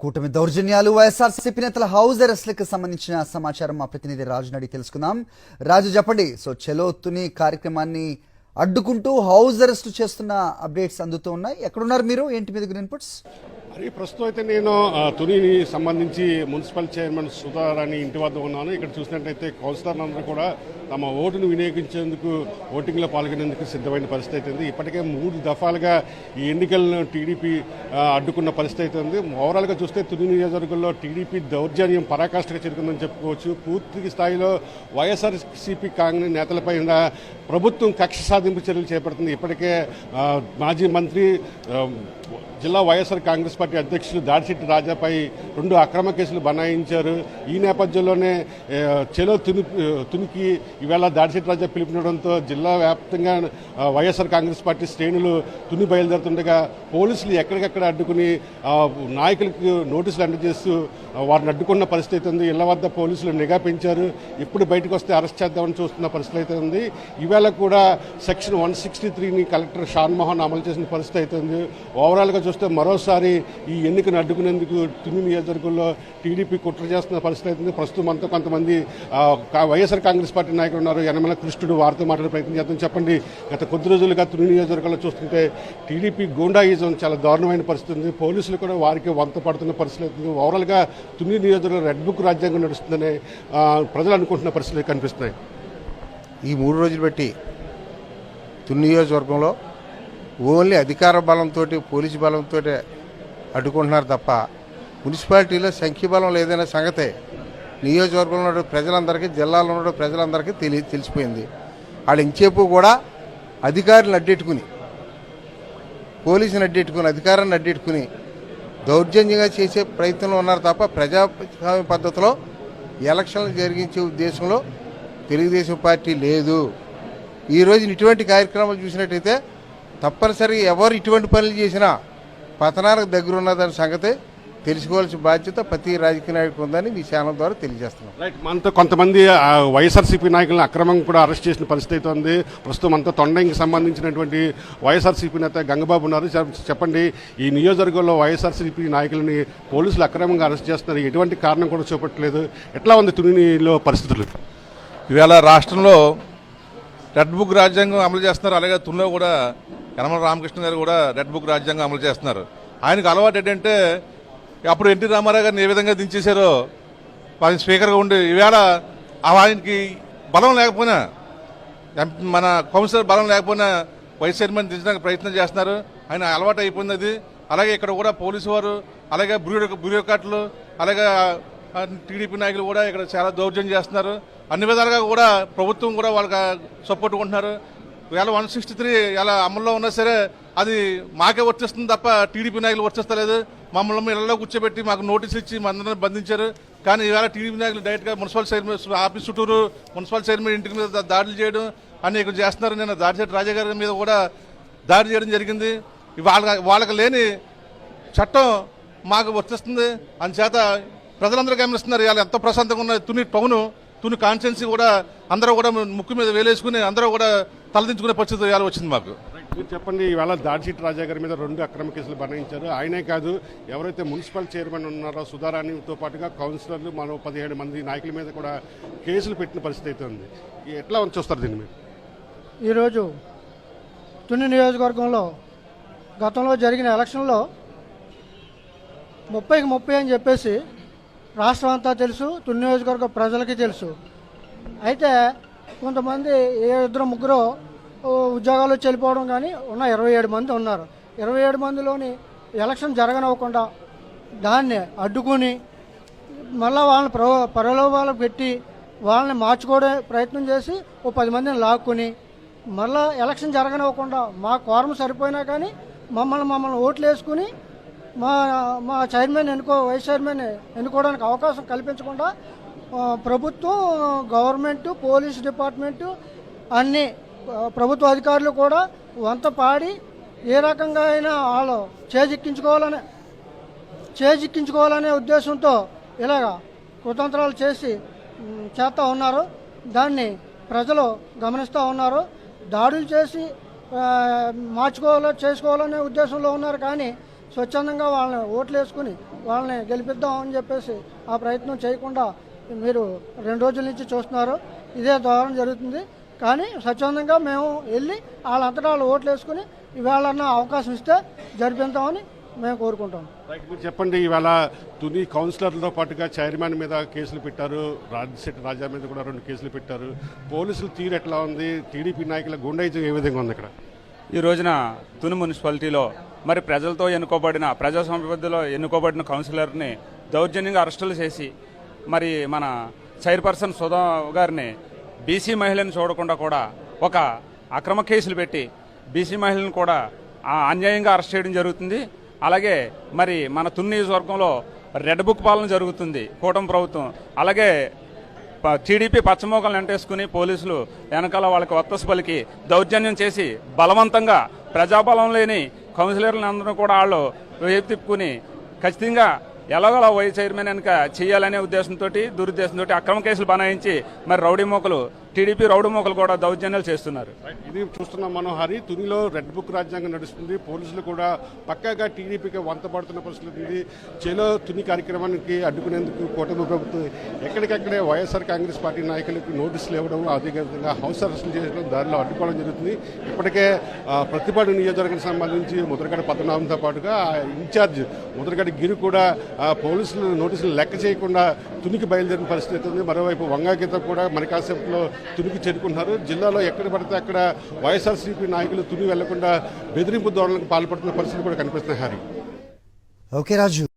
కూటమి దౌర్జన్యాలు వైఎస్ఆర్సీపీ నేతల హౌస్ అరెస్ట్లకు సంబంధించిన సమాచారం మా ప్రతినిధి రాజు నడి తెలుసుకుందాం. రాజు చెప్పండి. సో చెలోత్తుని కార్యక్రమాన్ని అడ్డుకుంటూ హౌస్ అరెస్ట్ చేస్తున్న అప్డేట్స్ అందుతూ ఉన్నాయి. ఎక్కడున్నారు మీరు? ఏంటి మీ దగ్గర ఇన్పుట్స్? మరి ప్రస్తుతం అయితే నేను ఆ, తునిని సంబంధించి మున్సిపల్ చైర్మన్ సుధారాణి ఇంటి వద్ద ఉన్నాను. ఇక్కడ చూసినట్టయితే కౌన్సిలర్లందరూ కూడా తమ ఓటును వినియోగించేందుకు ఓటింగ్లో పాల్గొనేందుకు సిద్ధమైన పరిస్థితి అయితే ఉంది. ఇప్పటికే మూడు దఫాలుగా ఈ ఎన్నికలను టీడీపీ అడ్డుకున్న పరిస్థితి అయితే ఉంది. ఓవరాల్గా చూస్తే తుని నియోజకవర్గంలో టీడీపీ దౌర్జన్యం పరాకాష్ఠగా చేరుకుందని చెప్పుకోవచ్చు. పూర్తి స్థాయిలో వైఎస్ఆర్సీపీ కాంగ్రెస్ నేతలపైన ప్రభుత్వం కక్ష సాధింపు చర్యలు చేపడుతుంది. ఇప్పటికే మాజీ మంత్రి జిల్లా వైఎస్ఆర్ కాంగ్రెస్ పార్టీ అధ్యక్షులు దాడిశెట్టి రాజాపై రెండు అక్రమ కేసులు బనాయించారు. ఈ నేపథ్యంలోనే చెలో తుని తునికి ఈవేళ దాడిశెట్టి రాజా పిలిపినడంతో జిల్లా వ్యాప్తంగా వైఎస్ఆర్ కాంగ్రెస్ పార్టీ శ్రేణులు తుని బయలుదేరుతుండగా పోలీసులు ఎక్కడికక్కడ అడ్డుకుని నాయకులకు నోటీసులు అందజేస్తూ వారిని అడ్డుకున్న పరిస్థితి ఉంది. ఇళ్ళ వద్ద పోలీసులు నిఘా పెంచారు. ఎప్పుడు బయటకు వస్తే అరెస్ట్ చేద్దామని చూస్తున్న పరిస్థితి అయితే ఉంది. ఈవేళ కూడా సెక్షన్ వన్ సిక్స్టీ త్రీని కలెక్టర్ షాన్మోహన్ అమలు చేసిన పరిస్థితి అయితే ఉంది. ఓవరాల్గా చూస్తే మరోసారి ఈ ఎన్నికను అడ్డుకునేందుకు తుని నియోజకవర్గంలో టీడీపీ కుట్ర చేస్తున్న పరిస్థితి అయితే ప్రస్తుతం మనతో కొంతమంది వైఎస్ఆర్ కాంగ్రెస్ పార్టీ నాయకులు ఉన్నారు. యనమల కృష్ణుడు వారితో మాట్లాడే ప్రయత్నం చేద్దాం. చెప్పండి గత కొద్ది రోజులుగా తుని నియోజకవర్గంలో చూస్తుంటే టీడీపీ గూండాయిజం చాలా దారుణమైన పరిస్థితి ఉంది. పోలీసులు కూడా వారికి వంత పడుతున్న పరిస్థితి ఉంది. ఓవరాల్గా తుని నియోజకవర్గం రెడ్ బుక్ రాజ్యాంగం నడుస్తుందని ప్రజలు అనుకుంటున్న పరిస్థితులు కనిపిస్తున్నాయి. ఈ మూడు రోజులు బట్టి తుని నియోజకవర్గంలో ఓన్లీ అధికార బలంతో పోలీసు బలంతో అడ్డుకుంటున్నారు తప్ప మున్సిపాలిటీలో సంఖ్యబలం లేదనే సంగతే నియోజకవర్గంలో ఉన్న ప్రజలందరికీ జిల్లాలో ఉన్న ప్రజలందరికీ తెలి తెలిసిపోయింది. వాళ్ళు ఇంచేపు కూడా అధికారులను అడ్డెట్టుకుని పోలీసుని అడ్డెట్టుకుని అధికారాన్ని అడ్డెట్టుకుని దౌర్జన్యంగా చేసే ప్రయత్నంలో ఉన్నారు తప్ప ప్రజాస్వామ్య పద్ధతిలో ఎలక్షన్లు జరిగించే ఉద్దేశంలో తెలుగుదేశం పార్టీ లేదు. ఈ రోజున ఇటువంటి కార్యక్రమాలు చూసినట్టయితే తప్పనిసరిగా ఎవరు ఇటువంటి పనులు చేసినా పతనానికి దగ్గర ఉన్నదాని సంగతి తెలుసుకోవాల్సిన బాధ్యత ప్రతి రాజకీయ నాయకుడు ఉందని మీ ఛానల్ ద్వారా తెలియజేస్తున్నాం. రైట్ మనతో కొంతమంది వైఎస్ఆర్సీపీ నాయకులను అక్రమంగా కూడా అరెస్ట్ చేసిన పరిస్థితి అయితే ఉంది. ప్రస్తుతం అంతా తొండంకి సంబంధించినటువంటి వైఎస్ఆర్సీపీ నేత గంగబాబు ఉన్నారు. చెప్- చెప్పండి ఈ నియోజకవర్గంలో వైఎస్ఆర్సీపీ నాయకులని పోలీసులు అక్రమంగా అరెస్ట్ చేస్తున్నారు. ఎటువంటి కారణం కూడా చూపట్లేదు. ఎట్లా ఉంది తునిలో పరిస్థితులు? ఇవాళ రాష్ట్రంలో రెడ్ బుక్ రాజ్యాంగం అమలు చేస్తున్నారు. అలాగే తుల్లో కూడా యనమల రామకృష్ణ గారు కూడా రెడ్ బుక్ రాజ్యాంగం అమలు చేస్తున్నారు. ఆయనకు అలవాటు ఏంటంటే అప్పుడు ఎన్టీ రామారావు గారిని ఏ విధంగా దించేశారో ఆయన స్పీకర్గా ఉండి ఈవేళ ఆయనకి బలం లేకపోయినా మన కౌన్సిలర్ బలం లేకపోయినా వైస్ చైర్మన్ దించడానికి ప్రయత్నం చేస్తున్నారు. ఆయన అలవాటు అయిపోయింది అది. అలాగే ఇక్కడ కూడా పోలీసు వారు అలాగే బ్యూరో బ్యూరోక్రాట్లు అలాగే టీడీపీ నాయకులు కూడా ఇక్కడ చాలా దౌర్జన్యం చేస్తున్నారు. అన్ని విధాలుగా కూడా ప్రభుత్వం కూడా వాళ్ళకి సపోర్ట్ ఉంటున్నారు. వేళ వన్ సిక్స్టీ త్రీ ఇలా అమల్లో ఉన్నా సరే అది మాకే వర్తిస్తుంది తప్ప టీడీపీ నాయకులు వర్తిస్తలేదు మమ్మల్ని ఇళ్ళలో కూర్చోబెట్టి మాకు నోటీస్ ఇచ్చి మనందరిని బంధించారు. కానీ ఈవేళ టీడీపీ నాయకులు డైరెక్ట్గా మున్సిపల్ చైర్మన్ ఆఫీస్ చుట్టూరు మున్సిపల్ చైర్మన్ ఇంటి మీద దాడులు చేయడం అన్ని ఇక్కడ చేస్తున్నారు. నేను దాడిశెట్టి రాజా గారి మీద కూడా దాడి చేయడం జరిగింది. వాళ్ళ వాళ్ళకి లేని చట్టం మాకు వర్తిస్తుంది అందుచేత ప్రజలందరూ గమనిస్తున్నారు ఇవాళ ఎంతో ప్రశాంతంగా ఉన్న తుని టౌను తుని కాన్స్టెన్సీ కూడా అందరూ కూడా ముక్కు మీద వేలేసుకుని అందరూ కూడా తలదించుకునే పరిస్థితి ఇవాళ వచ్చింది మాకు. రైట్. మీరు చెప్పండి ఈవేళ దాడిశెట్టి రాజా గారి మీద రెండు అక్రమ కేసులు బనాయించారు ఆయనే కాదు ఎవరైతే మున్సిపల్ చైర్మన్ ఉన్నారో సుధారాణితో పాటుగా కౌన్సిలర్లు మరో పదిహేడు మంది నాయకుల మీద కూడా కేసులు పెట్టిన పరిస్థితి అయితే ఉంది. ఎట్లా చూస్తారు దీన్ని మీరు? ఈరోజు తుని నియోజకవర్గంలో గతంలో జరిగిన ఎలక్షన్లో ముప్పైకి ముప్పై అని చెప్పేసి రాష్ట్రం అంతా తెలుసు తుని నియోజకవర్గ ప్రజలకి తెలుసు. అయితే కొంతమంది ఏ ఇద్దరు ముగ్గురు ఉద్యోగాలు చెల్లిపోవడం కానీ ఉన్న ఇరవై ఏడు మంది ఉన్నారు. ఇరవై ఏడు మందిలోని ఎలక్షన్ జరగనివ్వకుండా దాన్ని అడ్డుకుని మళ్ళీ వాళ్ళని ప్ర ప్రలోభాలకు పెట్టి వాళ్ళని మార్చుకోవడే ప్రయత్నం చేసి ఓ పది మందిని లాక్కుని మళ్ళీ ఎలక్షన్ జరగనివ్వకుండా మా కోరం సరిపోయినా కానీ మమ్మల్ని మమ్మల్ని ఓట్లు వేసుకుని మా మా చైర్మన్ ఎన్నుకో వైస్ చైర్మన్ ఎన్నుకోవడానికి అవకాశం కల్పించకుండా ప్రభుత్వం గవర్నమెంట్ పోలీస్ డిపార్ట్మెంటు అన్ని ప్రభుత్వ అధికారులు కూడా వంత పాడి ఏ రకంగా అయినా వాళ్ళు చేజిక్కించుకోవాలని చేజిక్కించుకోవాలనే ఉద్దేశంతో ఇలాగ కుతంత్రాలు చేసి చేస్తూ ఉన్నారు. దాన్ని ప్రజలు గమనిస్తూ ఉన్నారు. దాడులు చేసి మార్చుకోవాలో చేసుకోవాలనే ఉద్దేశంలో ఉన్నారు కానీ స్వచ్ఛందంగా వాళ్ళని ఓట్లు వేసుకుని వాళ్ళని గెలిపిద్దాం అని చెప్పేసి ఆ ప్రయత్నం చేయకుండా మీరు రెండు రోజుల నుంచి చూస్తున్నారు. ఇదే దూరం జరుగుతుంది. కానీ స్వచ్ఛందంగా మేము వెళ్ళి వాళ్ళంతటా వాళ్ళు ఓట్లు వేసుకుని ఇవాళన్న అవకాశం ఇస్తే జరిపిద్దామని మేము కోరుకుంటాం. మీరు చెప్పండి ఇవాళ తుని కౌన్సిలర్లతో పాటుగా చైర్మన్ మీద కేసులు పెట్టారు. రాజశెట్టి రాజా మీద కూడా రెండు కేసులు పెట్టారు. పోలీసులు తీరు ఎట్లా ఉంది? టీడీపీ నాయకుల గుండైజం ఏ విధంగా ఉంది ఇక్కడ? ఈ రోజున తుని మున్సిపాలిటీలో మరి ప్రజలతో ఎన్నుకోబడిన ప్రజాస్వామ్యబద్ధలో ఎన్నుకోబడిన కౌన్సిలర్ని దౌర్జన్యంగా అరెస్టులు చేసి మరి మన చైర్పర్సన్ సుధా గారిని బీసీ మహిళని చూడకుండా కూడా ఒక అక్రమ కేసులు పెట్టి బీసీ మహిళను కూడా ఆ అన్యాయంగా అరెస్ట్ చేయడం జరుగుతుంది. అలాగే మరి మన తుని నియోజకవర్గంలో రెడ్ బుక్ పాలన జరుగుతుంది కూటమి ప్రభుత్వం. అలాగే ప- టీడీపీ పచ్చమోకలు వెంటేసుకుని పోలీసులు వెనకాల వాళ్ళకి వత్తసు పలికి దౌర్జన్యం చేసి బలవంతంగా ప్రజాబలం లేని కౌన్సిలర్లందరూ కూడా వాళ్ళు వేపు తిప్పుకుని ఖచ్చితంగా ఎలాగోలా వైస్ చైర్మన్ వెనక చేయాలనే ఉద్దేశంతో దురుద్దేశంతో అక్రమ కేసులు బనాయించి మరి రౌడీ మోకలు టీడీపీ రౌడీ మోకలు కూడా దౌర్జన్యాలు చేస్తున్నారు. ఇది చూస్తున్నాం మనం హరి. తునిలో రెడ్ బుక్ రాజ్యాంగం నడుస్తుంది. పోలీసులు కూడా పక్కాగా టీడీపీకి వంతపడుతున్న పరిస్థితి ఉంది. చేలో తుని కార్యక్రమానికి అడ్డుకునేందుకు కూటమి ప్రభుత్వం ఎక్కడికక్కడే వైఎస్ఆర్ కాంగ్రెస్ పార్టీ నాయకులకు నోటీసులు ఇవ్వడం అదేవిధంగా హౌస్ అరెస్టులు చేయడం దారిలో అడ్డుకోవడం జరుగుతుంది. ఇప్పటికే ఆ, ప్రతిపాడు నియోజకవర్గానికి సంబంధించి ముద్రగడ పద్మనాభంతో పాటుగా ఇన్ఛార్జ్ ముద్రగడ గిరి కూడా పోలీసులు నోటీసులు లెక్క చేయకుండా తునికి బయలుదేరిన పరిస్థితి ఉంది. మరోవైపు వంగాగీత కూడా మరి కాసేపులో తునికి చేరుకుంటున్నారు జిల్లాలో ఎక్కడ పడితే అక్కడ వైఎస్ఆర్సీపీ నాయకులు తుని వెళ్ళకుండా బెదిరింపు ధోరణులకు పాల్పడుతున్న పరిస్థితి కూడా కనిపిస్తున్నాయి హరి. ఓకే రాజు.